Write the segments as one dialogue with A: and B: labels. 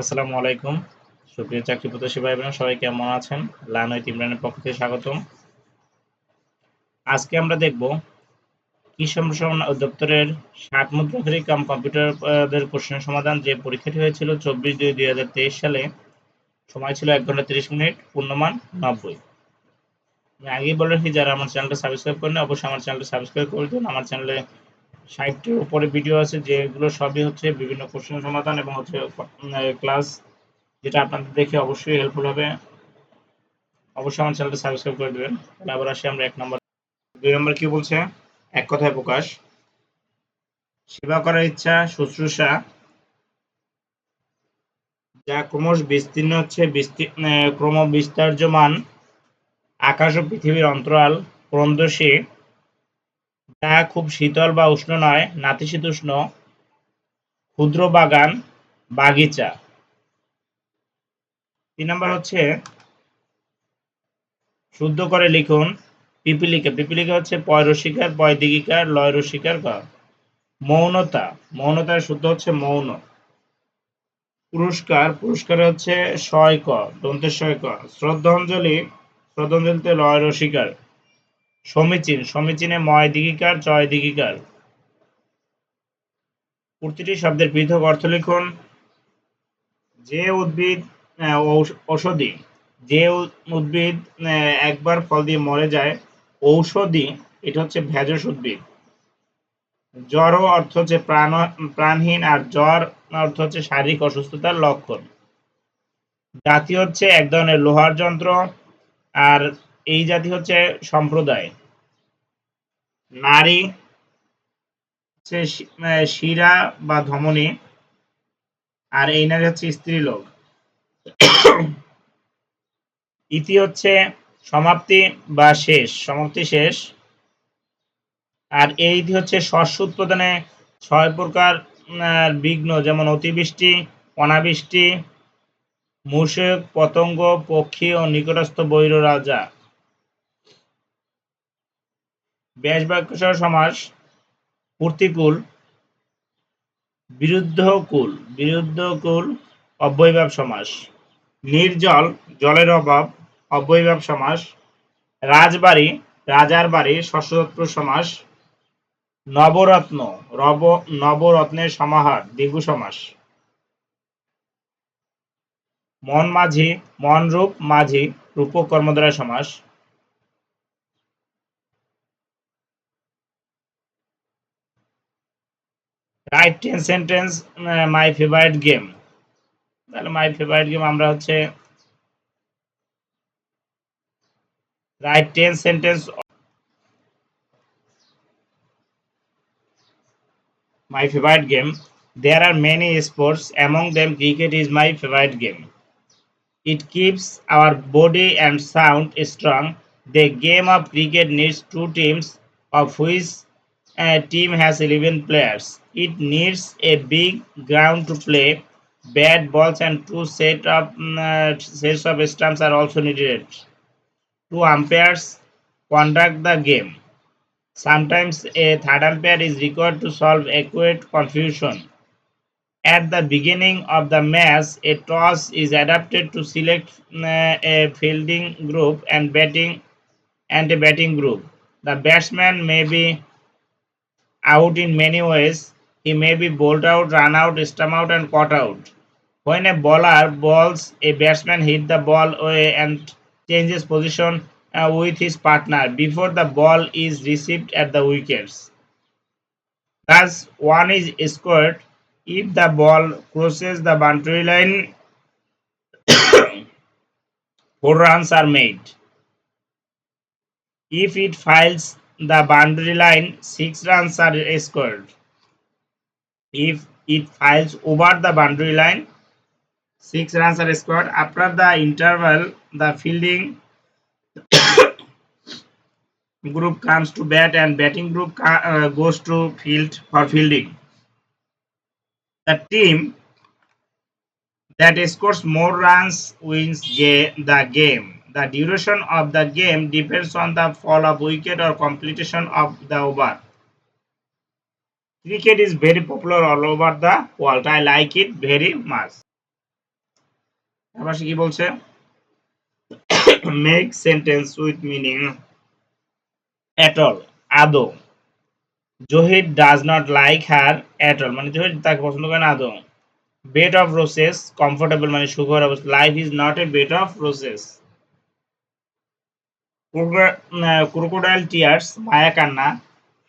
A: আসসালামু আলাইকুম। সুপ্রিয় চাকরি প্রত্যাশী ভাই বোনেরা সবাই কেমন আছেন? লানয় ইমরানের পক্ষ থেকে স্বাগতম। আজকে আমরা দেখব কৃষি সম্প্রসারণ অধিদপ্তরের ষাট মুদ্রাক্ষরিক কাম কম্পিউটারদের প্রশ্নের সমাধান যে পরীক্ষাটি হয়েছিল চব্বিশ দুই দুই হাজার তেইশ সালে। সময় ছিল এক ঘণ্টা তিরিশ মিনিট, পূর্ণমান নব্বই। আমি আগেই বলে রাখি, যারা আমার চ্যানেলটা সাবস্ক্রাইব করেন অবশ্যই আমার চ্যানেলটা সাবস্ক্রাইব করে দিন। আমার চ্যানেলে ষাটটির উপরে ভিডিও আছে, যেগুলো সবই হচ্ছে বিভিন্ন কোশ্চেন সমাধান এবং হচ্ছে ক্লাস যেটা আপনাদের দেখে অবশ্যই হেল্পফুল হবে। অবশ্যই আমার চ্যানেলটা সাবস্ক্রাইব করে দেবেন। তাহলে আবার আসি আমরা এক নম্বর দুই নম্বর কি বলছে? এক কথায় প্রকাশ। সেবা করার ইচ্ছা, শুশ্রূষা। যা ক্রমশ বিস্তীর্ণ হচ্ছে ক্রম বিস্তার্যমান আকাশ ও পৃথিবীর অন্তরাল, ক্রন্দশী। যা খুব শীতল বা উষ্ণ নয়। নাতিশীতোষ্ণ, ক্ষুদ্র বাগান, বাগিচা। তিন নম্বর হচ্ছে শুদ্ধ করে লিখুন পিপিলিকা। পিপিলিকা হচ্ছে পয় রসিকার পয় দিগিকার লয় রসিকার ক মৌনতা মৌনতার শুদ্ধ হচ্ছে মৌন। পুরস্কার। পুরস্কার হচ্ছে শয় ক দন্তের শয় ক শ্রদ্ধাঞ্জলি। শ্রদ্ধাঞ্জলিতে লয় রসিকার সমীচীন সমীচীনে ময় দিগিকার জয় দিগিকার প্রতিটি শব্দের পৃথক অর্থ লিখুন, যে উদ্ভিদ ঔষধি। যে উদ্ভিদ একবার ফল দিয়ে মরে যায়, ঔষধি, এটা হচ্ছে ভেষজ উদ্ভিদ। জ্বর অর্থ হচ্ছে প্রাণ, প্রাণহীন, আর জ্বর অর্থ হচ্ছে শারীরিক অসুস্থতার লক্ষণ। জাতি হচ্ছে এক ধরনের লোহার যন্ত্র, আর এই জাতি হচ্ছে সম্প্রদায়। নারী শিরা বা ধমনী, আর এই নারী হচ্ছে স্ত্রী লোক ইতি হচ্ছে সমাপ্তি বা শেষ, সমাপ্তি শেষ। আর এই হচ্ছে শস্য উৎপাদনে ছয় প্রকার বিঘ্ন, যেমন অতিবৃষ্টি, অনাবৃষ্টি, মূষক, পতঙ্গ, পক্ষী ও নিকটস্থ বৈর রাজা। ব্যাস বাক্যসহ সমাস, প্রতিকূল, বিরুদ্ধকুল বিরুদ্ধকুল, অব্যয়ভাব সমাস। নির্জল, জলের অভাব, অব্যয়ভাব সমাস। রাজবাড়ি, রাজার বাড়ি শস্যদত্ত সমাস। নবরত্ন, রব, নবরত্নের সমাহার, দ্বিগু সমাস। মন মাঝি মন রূপ মাঝি রূপক কর্মদ্বারা সমাস। Write ten sentence my favourite game তাহলে মাই ফেভারিট গেম আমরা হচ্ছে write ten sentence favorite game. There are many sports, among them cricket is my favorite game. It keeps our body and sound strong. The game of cricket needs two teams, of which a team has 11 players. It needs a big ground to play. Bat, balls, and two set of uh, sets of stumps are also needed. Two umpires conduct the game. Sometimes a third umpire is required to solve acute confusion. At the beginning of the match, a toss is adapted to select uh, a fielding group and batting and a batting group. The batsman may be out in many ways. He may be bowled out, run out, stump out, and caught out. When a bowler bowls, a batsman hit the ball away and changes position uh, with his partner before the ball is received at the wickets. Thus, one is scored if the ball crosses the boundary line. four runs are made. If it files the boundary line, six runs are scored. If it files over the boundary line, six runs are scored. After the interval, the fielding group comes to bat and batting group uh, goes to field for fielding. The team that scores more runs wins the game. The duration of the game depends on the fall of wicket or completion of the over. Cricket is very popular all over the world. I like it very much. কি বলছে? Make sentence with meaning at all আদৌ Zahir does not like her at all মানে জহির তাকে পছন্দ করে না আদৌ bed of roses comfortable মানে সুখর অবস্থা। Life is not a bed of roses crocodile tears মায়া কান্না।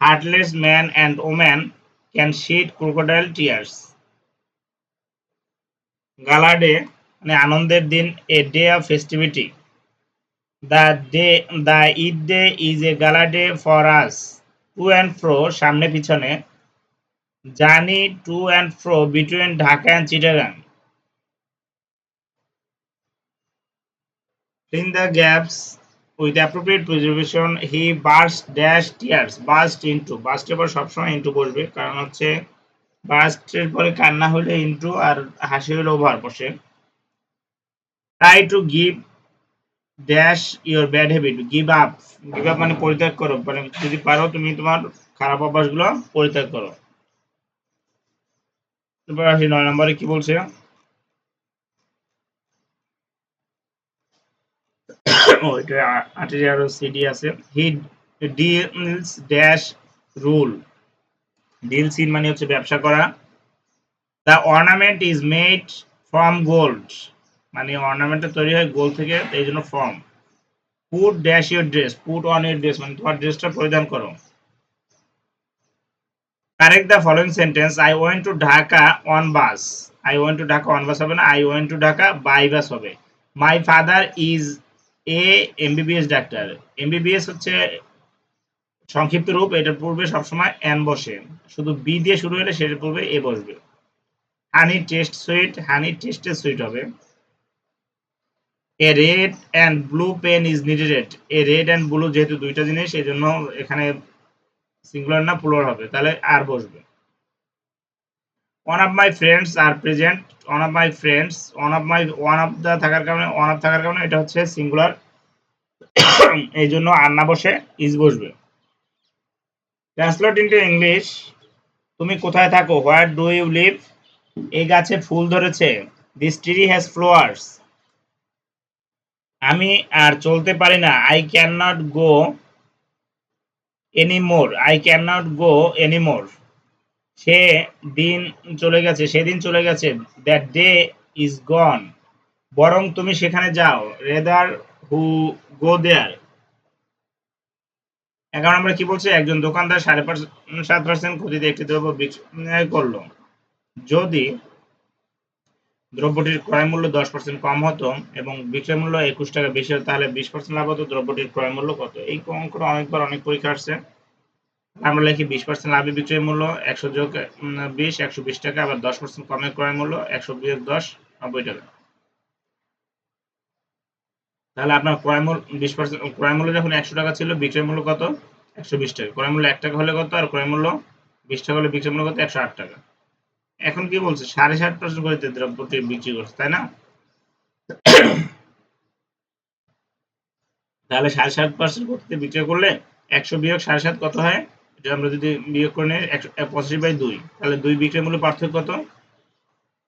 A: Heartless man and woman can shed crocodile tears gala day মানে আনন্দের দিন a day of festivity the day the Eid day is a gala day for us to and fro সামনে পিছনে। Journey to and fro between Dhaka and Chittagong in the gaps with appropriate preservation, he burst dash tears, burst into, burst এবার সবসময় into বসবে, কারণ হচ্ছে বাস্টের পরে কান্না হলে ইন্টু আর হাসি হলে ওভার বসে। Try to give dash your bad habit give up give up মানে পরিত্যাগ করো মানে যদি পারো তুমি তোমার খারাপ অভ্যাসগুলো পরিত্যাগ করো। এবার আসি নয় নম্বরে কি বলছে? ও, এটা আটের আরও সিডি আছে। He deals dash rule deal in মানে হচ্ছে ব্যবসা করা। The ornament is made from gold মানে অর্নামেন্টটা তৈরি হয় গোল্ড থেকে, এই জন্য form put dash your dress put on your dress মানে তোমার ড্রেসটা পরিধান করো। Correct the following sentence I went to Dhaka on bus I went to Dhaka on bus হবে না। I went to Dhaka by bus হবে। My father is a MBBS doctor. MBBS হচ্ছে সংক্ষিপ্ত রূপ, এটার পূর্বে সবসময় এন বসে। শুধু বি দিয়ে শুরু হলে সেটার পূর্বে এ বসবে। হানি টেস্ট সুইট হানি টেস্টে সুইট হবে। A red and blue pen is needed a red and blue যেহেতু দুইটা জিনিস এই জন্য এখানে সিঙ্গুলার না প্লুরাল হবে। তাহলে আর বসবে। One of my friends are present one of my friends one of my one of the থাকার কারণে ওয়ান অফ থাকার কারণে, এটা হচ্ছে সিঙ্গুলার এই জন্য আর না বসে ইজ বসবে। ট্রান্সলেট ইন্টু ইংলিশ তুমি কোথায় থাকো? হোয়ার ডু ইউ লিভ এই গাছে ফুল ধরেছে। দিস ট্রি হ্যাজ ফ্লাওয়ার্স আমি আর চলতে পারি না। I can not go anymore I can not go anymore সে দিন চলে গেছে, সেদিন চলে গেছে। দ্যাট ডে ইজ গন বরং তুমি সেখানে যাও। রেদার হু গো দেয়ার এখন আমরা কি বলছি? একজন দোকানদার সাড়ে পাঁচ, সাত পার্সেন্ট ক্ষতিতে একটি দ্রব্য বিক্রয় করল। যদি দ্রব্যটির ক্রয় মূল্য দশ পার্সেন্ট কম হতো এবং বিক্রয় মূল্য একুশ টাকা বেশি হতো, তাহলে বিশ পার্সেন্ট লাভ হতো। দ্রব্যটির ক্রয় মূল্য কত? এই অঙ্কটা অনেকবার অনেক পরীক্ষা আসছে। আমরা লিখি বিশ পার্সেন্ট লাভে বিক্রয় মূল্য, একশো যোগ বিশ, একশো বিশ টাকা, আবার দশ পার্সেন্ট কমে ক্রয় মূল্য, একশো বিয়োগ দশ, নব্বই টাকা। তাহলে আপনার ক্রয় মূল্য বিশ পার্সেন্ট ক্রয় মূল্য যখন একশো টাকা ছিল, বিক্রয় মূল্য কত? একশো বিশ টাকা। ক্রয় মূল্য এক টাকা হলে কত? আর ক্রয় মূল্য বিশ টাকা হলে বিক্রয় মূল্য কত? একশো আট টাকা। এখন কি বলছে? সাড়ে ষাট পার্সেন্ট করে দ্রব্যটি বিক্রি করছে, তাই না? তাহলে সাড়ে সাত পার্সেন্ট করতে বিক্রয় করলে একশো বিয়োগ সাড়ে সাত কত হয়? এটা আমরা যদি বিয়োগ করে নিই পঁচাশি বাই দুই, তাহলে দুই বিক্রয় মূল্য পার্থক্য কত?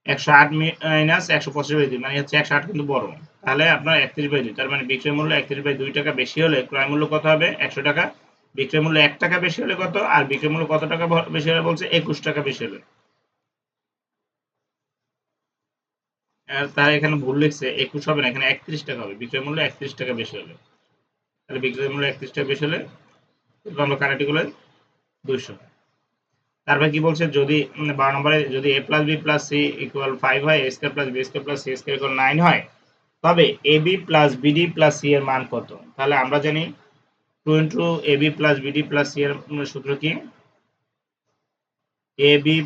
A: একশো আট মাইনাস একশো পঁচাশি বাই দুই মানে হচ্ছে একশো আট কিন্তু বড়। তাহলে আপনার একত্রিশ বাই দুই, তার মানে বিক্রয় মূল্য একত্রিশ বাই দুই টাকা বেশি হলে ক্রয় মূল্য কত হবে? একশো টাকা। বিক্রয় মূল্য এক টাকা বেশি হলে কত? আর বিক্রয় মূল্য কত টাকা বেশি হলে বলছে একুশ টাকা বেশি হলে। তার এখানে ভুল লিখছে, একুশ হবে না, এখানে একত্রিশ টাকা হবে বিক্রয় মূল্য একত্রিশ টাকা বেশি হলে। তাহলে বিক্রয় মূল্য একত্রিশ টাকা বেশি হলে আমরা কানাটি দুইশো। তারপরে কি বলছে? যদি বারো নম্বরে যদি a plus b plus c equal five হয় a square plus b square plus c square equal nine হয়, তবে a b plus bd plus c এর মান কত? তাহলে আমরা জানি two into a b plus bd plus c এর সূত্র কি? A b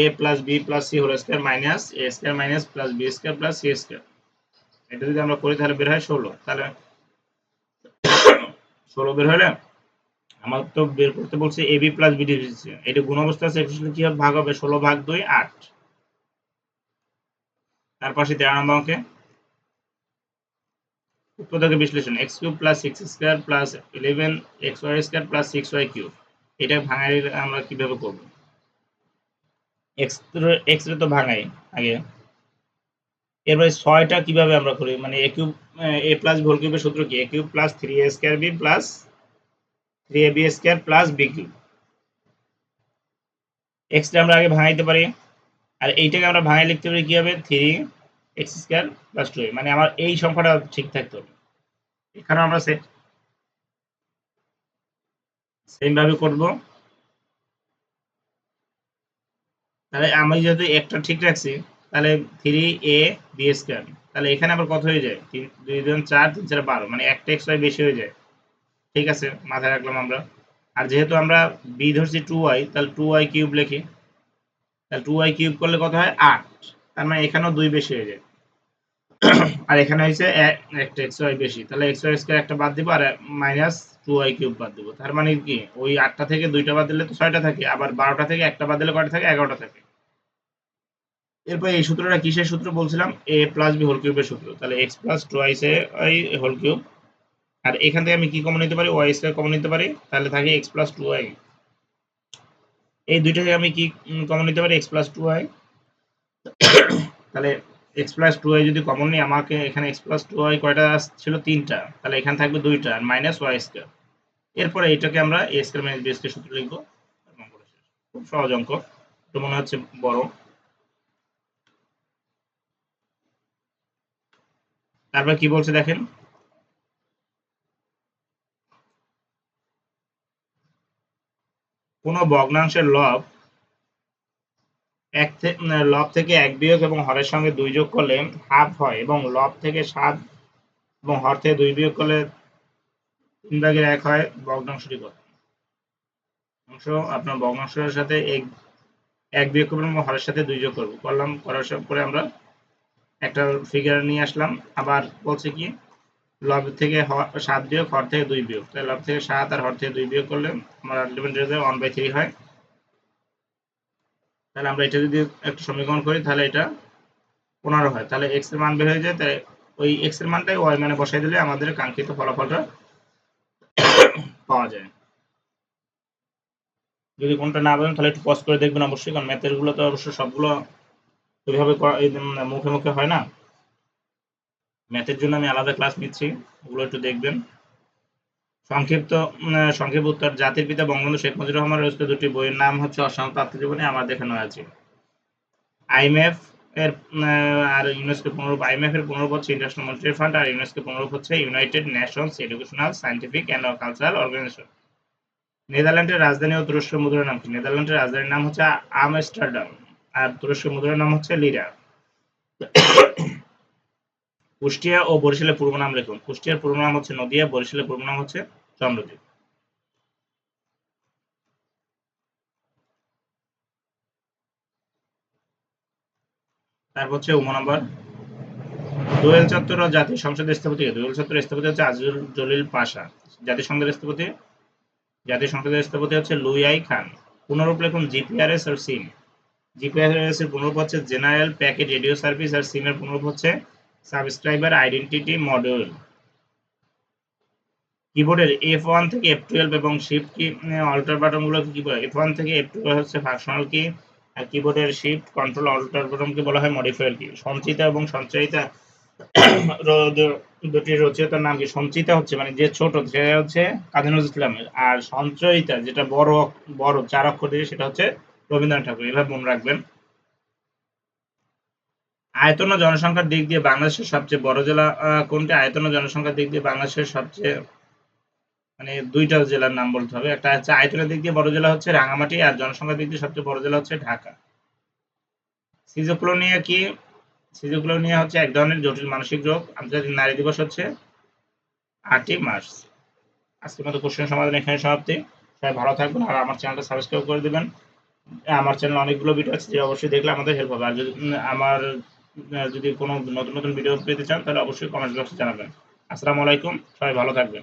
A: a plus b plus c whole square minus a square minus plus b square plus c square এটা যদি আমরা করি, তাহলে বের হয় ষোলো। তাহলে ষোলো বের হলে আমার তো বের করতে বলছে এ বি প্লাস বিডি এটা গুণ অবস্থা আছে কি হবে? ভাগ হবে ষোলো ভাগ দুই, আট। তার পাশে তেরো নম্বর অঙ্কে। উৎপাদকের বিশ্লেষণ x cube plus six square plus eleven x y square plus six y cube এটা ভাঙাই আমরা কীভাবে করব? এক্স এক্স রে তো ভাঙাই আগে। এরপরে ছয়টা কীভাবে আমরা করি? মানে a cube a plus whole কিউবের সূত্র কি? A cube plus three a square b plus three a square plus b cube extra আমরা আগে ভাঙাইতে পারি। আর এইটাকে আমরা ভাঙাই লিখতে পারি কি হবে? Three x square plus two মানে আমার এই সংখ্যাটা ঠিক থাকতে। হবে এখানে আমরা সেম ভাবে করব। তাহলে আমি যদি একটা ঠিক রাখছি, তাহলে থ্রি এ বি স্কোয়ার তাহলে এখানে আবার কত হয়ে যায়? তিন, দুই দুই চার, তিন চার বারো। মানে একটা এক্স বেশি হয়ে যায়। ঠিক আছে, মাথায় রাখলাম আমরা। আর যেহেতু আমরা বি ধরছি টু ওয়াই তাহলে টু ওয়াই কিউব লিখি। তাহলে টু ওয়াই কিউব করলে কত হয়? আট। তার মানে এখানেও দুই বেশি হয়ে যায়। আর এখানে হয়েছে একটা এক্স ওয়াই বেশি। তাহলে এক্স ওয়াই স্কোয়ার একটা বাদ দিব আর মাইনাস টু ওয়াই কিউব বাদ দিব। তার মানে কি? ওই আটটা থেকে দুইটা বাদ দিলে তো ছয়টা থাকে। আবার বারোটা থেকে একটা বাদ দিলে কয়টা থাকে? এগারোটা থাকে। এরপর এই সূত্রটা কিসের সূত্র বলছিলাম? এ প্লাস বি হোল কিউবের সূত্র। তাহলে x plus two a whole cube আর এখান থেকে আমি কি কমন নিতে পারি? ওয়াই স্কোয়ার কমন নিতে পারি? তাহলে থাকে এক্স প্লাস টু ওয়াই এই দুইটা থেকে আমি কি কমন নিতে পারি? এক্স প্লাস টু ওয়াই তাহলে এক্স প্লাস টু ওয়াই যদি কমন নিই, আমাকে এখানে এক্স প্লাস টু ওয়াই কয়টা ছিল তিনটা। তাহলে এখানে থাকবে দুইটা, আর মাইনাস ওয়াই স্কোয়ার এরপরে এইটাকে আমরা a square minus b square সূত্র লিখব। খুব সহজ অঙ্ক। তো মনে হচ্ছে বড়। তারপর কি বলছে দেখেন? কোন ভগ্নাংশের লব এক লব থেকে এক বিয়োগ এবং হরের সঙ্গে দুই যোগ করলে হাফ হয় এবং লব থেকে সাত এবং হর থেকে দুই বিয়োগ করলে তিন ভাগের এক হয় ভগ্নাংশটি কত? অংশ আপনার ভগ্নাংশের সাথে এক এক বিয়োগ করবেন এবং হরের সাথে দুই যোগ করব। করলাম, করার পরে আমরা একটা ফিগার নিয়ে আসলাম। আবার বলছে কি? লব থেকে সাত বিয়োগ, হর থেকে দুই বিয়োগ। তাহলে লব থেকে সাত আর হর থেকে দুই বিয়োগ করলে আমার ultimate result one by three হয়। তাহলে আমরা এটা যদি একটু সমীকরণ করি, তাহলে এটা পনেরো হয়। তাহলে এক্সের মান বের হয়ে যায় তাই ওই এক্সের মানটাই ওয়াই মানে বসাই দিলে আমাদের কাঙ্ক্ষিত ফলাফলটা পাওয়া যায়। যদি কোনটা না বলেন, তাহলে একটু পজ করে দেখবেন অবশ্যই, কারণ ম্যাথেরগুলো তো অবশ্যই সবগুলো ওইভাবে মুখে মুখে হয় না। ম্যাথের জন্য আমি আলাদা ক্লাস নিচ্ছি, ওগুলো একটু দেখবেন। সংক্ষিপ্ত সংক্ষিপ্ত উত্তর, জাতির পিতা বঙ্গবন্ধু শেখ মুজিবুর রহমান রচিত দুটি বইয়ের নাম হচ্ছে অশান্ত আত্মজীবনী আমার দেখানো আছে আইএমএফ এর আর ইউনেস্কো পুনরূপ আইএমএফ এর পুনরূপ হচ্ছে ইন্টারন্যাশনাল মনিটারি ফান্ড আর ইউনেস্কো পুনরূপ হচ্ছে United Nations Educational Scientific and Cultural Organization নেদারল্যান্ডের রাজধানী ও তুরস্কের মুদ্রার নাম কি? নেদারল্যান্ডের রাজধানীর নাম হচ্ছে আমস্টারডাম, আর তুরস্কের মুদ্রার নাম হচ্ছে লিরা। কুষ্টিয়া ও বরিশালের পূর্ব নাম লিখুন। কুষ্টিয়ার পূর্ব নাম হচ্ছে নদিয়া, বরিশালের পূর্ব নাম হচ্ছে চন্দ্রদ্বীপ। তারপর হচ্ছে উম নম্বর। দোয়েল চত্বর জাতীয় সংসদের স্থপতি দোয়েল চত্বর স্থপতি হচ্ছে আজিজুল জলিল পাশা। জাতীয় সংসদের স্থপতি? জাতীয় সংসদের স্থপতি হচ্ছে লুইয়াই খান। পুনরূপ লিখুন জিপিআরএস আর সিম। জিপিআরএস এর পুনরূপ হচ্ছে জেনারেল প্যাকেট রেডিও সার্ভিস আর সিম এর পুনরূপ হচ্ছে সাবস্ক্রাইবার আইডেন্টিটি মডিউল কিবোর্ডের এফ ওয়ান থেকে এফ টুয়েলভ এবং শিফট কি অল্টার বাটনগুলো কি বলে? এফ ওয়ান থেকে এফ টুয়েলভ হচ্ছে ফাংশনাল কি আর কিবোর্ডের শিফট কন্ট্রোল অল্টার বাটনকে বলা হয় মডিফায়ার কি সঞ্চিতা এবং সঞ্চয়িতা দুটি রচয়িতার নাম কি? সঞ্চিতা হচ্ছে মানে যে ছোট, সে হচ্ছে কাজী নজরুল ইসলাম আর সঞ্চয়িতা যেটা বড় বড় চার অক্ষর দিয়ে, সেটা হচ্ছে রবীন্দ্রনাথ ঠাকুর। এভাবে মনে রাখবেন। আয়তন ও জনসংখ্যার দিক দিয়ে বাংলাদেশের সবচেয়ে বড় জেলা কোনটি? আয়তন ও জনসংখ্যার দিক দিয়ে বাংলাদেশের সবচেয়ে মানে দুইটা জেলার নাম বলতে হবে। একটা হচ্ছে আয়তনের দিক দিয়ে বড় জেলা হচ্ছে রাঙামাটি, আর জনসংখ্যার দিক দিয়ে সবচেয়ে বড় জেলা হচ্ছে ঢাকা। সিজোক্লোনিয়া কি? সিজোক্লোনিয়া হচ্ছে এক ধরনের জটিল মানসিক রোগ। আন্তর্জাতিক নারী দিবস হচ্ছে আটই মার্চ। আজকের মতো কোশ্চেন সমাধান এখানে সমাপ্তি। সবাই ভালো থাকবেন আর আমার চ্যানেলটা সাবস্ক্রাইব করে দেবেন। আমার চ্যানেল অনেকগুলো ভিডিও আছে, যে অবশ্যই দেখলে আমাদের হেল্প হবে। আর যদি আমার যদি কোনো নতুন নতুন ভিডিও পেতে চান, তাহলে অবশ্যই কমেন্ট বক্সে জানাবেন। আসসালামু আলাইকুম, সবাই ভালো থাকবেন।